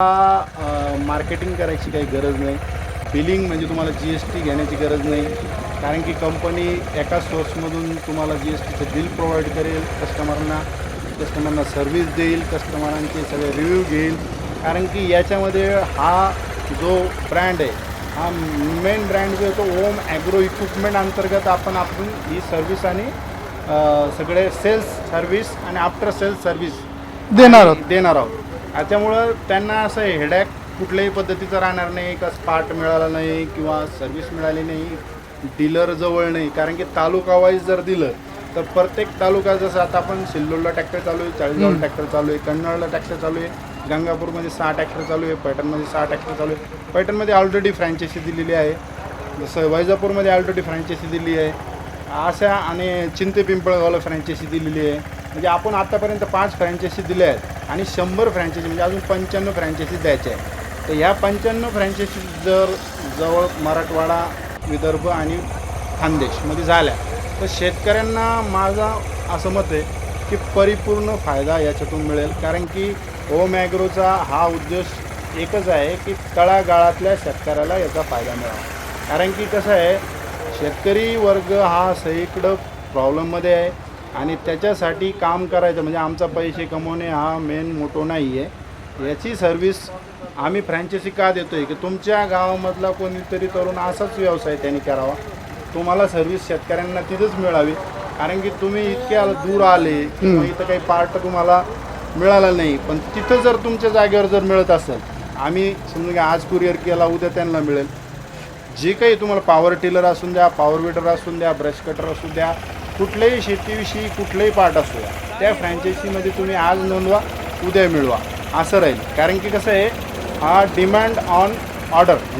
Marketing करायची काही गरज नाही. बिलिंग म्हणजे तुम्हाला जी एस टी घेण्याची गरज नाही. कारण की कंपनी एका सोर्समधून तुम्हाला जी एस टीचं बिल प्रोव्हाइड करेल कस्टमरना कस्टमरना सर्व्हिस देईल कस्टमरांचे सगळे रिव्ह्यू घेईल. कारण की याच्यामध्ये हा जो ब्रँड आहे हा मेन ब्रँड जो आहे तो ओम ॲग्रो इक्विपमेंट अंतर्गत आपण आपण ही सर्व्हिस आणि सगळे सेल्स सर्व्हिस आणि आफ्टर सेल्स सर्व्हिस देणार आहोत. देणार आहोत. त्यामुळं त्यांना असं हेडॅक कुठल्याही पद्धतीचं राहणार नाही का स्पार्ट मिळाला नाही किंवा सर्व्हिस मिळाली नाही डीलर जवळ नाही. कारण की तालुका वाईज जर दिलं तर प्रत्येक तालुका जसं आता आपण सिल्लोडला ट्रॅक्टर चालू आहे चाळीसगावला ट्रॅक्टर चालू आहे कन्नडला ट्रॅक्टर चालू आहे गंगापूरमध्ये सहा ट्रॅक्टर चालू आहे पैठणमध्ये सहा ट्रॅक्टर चालू आहे. पैठणमध्ये ऑलरेडी फ्रँचायसी दिलेली आहे. जसं वैजापूरमध्ये ऑलरेडी फ्रँचायसी दिली आहे. अशा आणि चिंते पिंपळगावला फ्रँचायसी दिलेली आहे. म्हणजे आपण आतापर्यंत पाच फ्रँचायसी दिल्या आहेत. आणि शंभर फ्रँचायझी म्हणजे अजून पंच्याण्णव फ्रँचायसी द्यायच्या आहे तर ह्या पंच्याण्णव फ्रँचायसी जर जवळ मराठवाडा विदर्भ आणि खानदेशमध्ये झाल्या तर शेतकऱ्यांना माझा असं मत आहे की परिपूर्ण फायदा याच्यातून मिळेल. कारण की ओम ॲग्रोचा हा उद्देश एकच आहे की तळागाळातल्या शेतकऱ्याला याचा फायदा मिळावा. कारण की कसं आहे शेतकरी वर्ग हा सगळीकडं प्रॉब्लेममध्ये आहे. आणि त्याच्यासाठी काम करायचं म्हणजे आमचा पैसे कमवणे हा मेन मोटो नाही आहे याची सर्व्हिस आम्ही फ्रँचायसी का देतो आहे की तुमच्या गावामधला कोणीतरी तरुण असाच व्यवसाय त्यांनी करावा. तुम्हाला सर्व्हिस शेतकऱ्यांना तिथंच मिळावी. कारण की तुम्ही इतक्या दूर आले किंवा इथं काही पार्ट तुम्हाला मिळाला नाही. पण तिथं जर तुमच्या जागेवर जर मिळत असेल आम्ही समजा की आज कुरिअर केला उद्या त्यांना मिळेल. जे काही तुम्हाला पॉवर टिलर असून द्या पॉवर विटर असून द्या ब्रश कटर असू द्या कुठल्याही शेतीविषयी कुठलंही पार्ट असू द्या. त्या फ्रँचायझीमध्ये तुम्ही आज नोंदवा उद्या मिळवा. असं राहील. कारण की कसं आहे हा डिमांड ऑन ऑर्डर